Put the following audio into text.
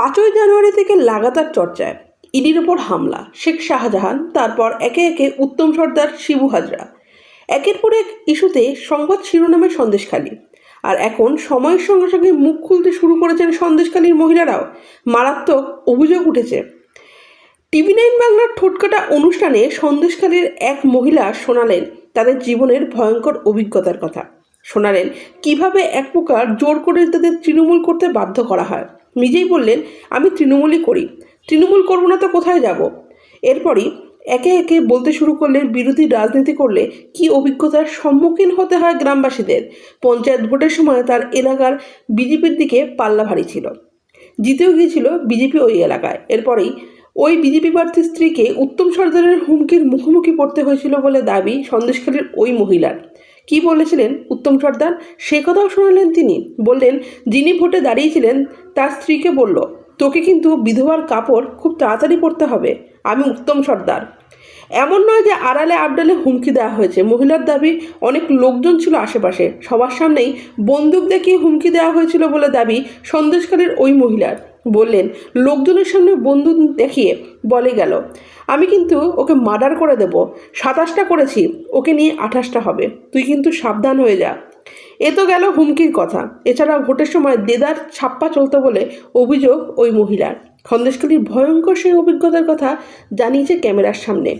পাঁচই জানুয়ারি থেকে লাগাতার চর্চায়। ইডির ওপর হামলা, শেখ শাহজাহান, তারপর একে একে উত্তম সর্দার শিবু হাজরা। একের পর এক ইস্যুতে সংবাদ শিরোনামে সন্দেশখালী। আর এখন সময়ের সঙ্গে সঙ্গে মুখ খুলতে শুরু করেছেন সন্দেশখালীর মহিলারাও। মারাত্মক অভিযোগ উঠেছে। টিভি নাইন বাংলার ঠোঁটকাটা অনুষ্ঠানে সন্দেশখালীর এক মহিলা শোনালেন তাদের জীবনের ভয়ঙ্কর অভিজ্ঞতার কথা। শোনালেন, কীভাবে এক প্রকার জোর করে তাদের তৃণমূল করতে বাধ্য করা হয়? নিজেই বললেন, আমি তৃণমূলই করি। তৃণমূল করব না তো কোথায় যাব? এরপরই একে একে বলতে শুরু করলেন, বিরোধী রাজনীতি করলে কি অভিজ্ঞতার সম্মুখীন হতে হয় গ্রামবাসীদের? পঞ্চায়েত ভোটের সময় তার এলাকার বিজেপির দিকে পাল্লা ভারী ছিল। জিতেও গিয়েছিল বিজেপি ওই এলাকায়। এরপরেই ওই বিজেপি প্রার্থীর স্ত্রীকে উত্তম সর্দারের হুমকির মুখোমুখি পড়তে হয়েছিল বলে দাবি সন্দেশখালীর ওই মহিলার। কি বলেছিলেন উত্তম সর্দার? সে কথাও শোনালেন তিনি। বললেন, যিনি ভোটে দাঁড়িয়েছিলেন, তার স্ত্রীকে বলল, তোকে কিন্তু বিধবার কাপড় খুব তাড়াতাড়ি পরতে হবে। আমি উত্তম সর্দার। এমন নয় যে আড়ালে আবডালে হুমকি দেওয়া হয়েছে। মহিলার দাবি, অনেক লোকজন ছিল আশেপাশে। সবার সামনেই বন্দুক দেখিয়ে হুমকি দেওয়া হয়েছিল বলে দাবি সন্দেশকারীর ওই মহিলার। বললেন, লোকজনের সামনে বন্দুক দেখিয়ে বলে গেল। আমি কিন্তু ওকে মার্ডার করে দেব। সাতাশটা করেছি, ওকে নিয়ে আঠাশটা হবে। তুই কিন্তু সাবধান হয়ে যা। এ তো গেল হুমকির কথা। এছাড়া ভোটের সময় দেদার ছাপ্পা চলতো বলে অভিযোগ ওই মহিলার। খন্দেশকালীর ভয়ঙ্কর সেই অভিজ্ঞতার কথা জানিয়েছে ক্যামেরার সামনে।